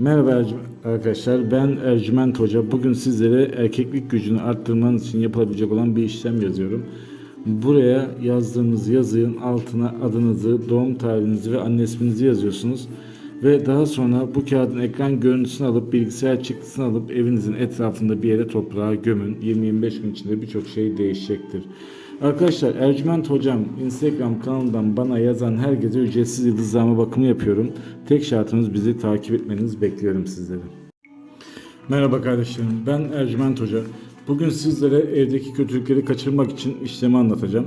Merhaba arkadaşlar ben Ercüment Hoca. Bugün sizlere erkeklik gücünü arttırmanız için yapılabilecek olan bir işlem yazıyorum. Buraya yazdığınız yazının altına adınızı, doğum tarihinizi ve anne isminizi yazıyorsunuz. Ve daha sonra bu kağıdın ekran görüntüsünü alıp bilgisayar çıktısını alıp evinizin etrafında bir yere toprağa gömün. 20-25 gün içinde birçok şey değişecektir. Arkadaşlar Ercüment Hocam Instagram kanalından bana yazan herkese ücretsiz yıldızlama bakımı yapıyorum. Tek şartımız bizi takip etmeniz bekliyorum sizleri. Merhaba kardeşlerim ben Ercüment Hoca. Bugün sizlere evdeki kötülükleri kaçırmak için işlemi anlatacağım.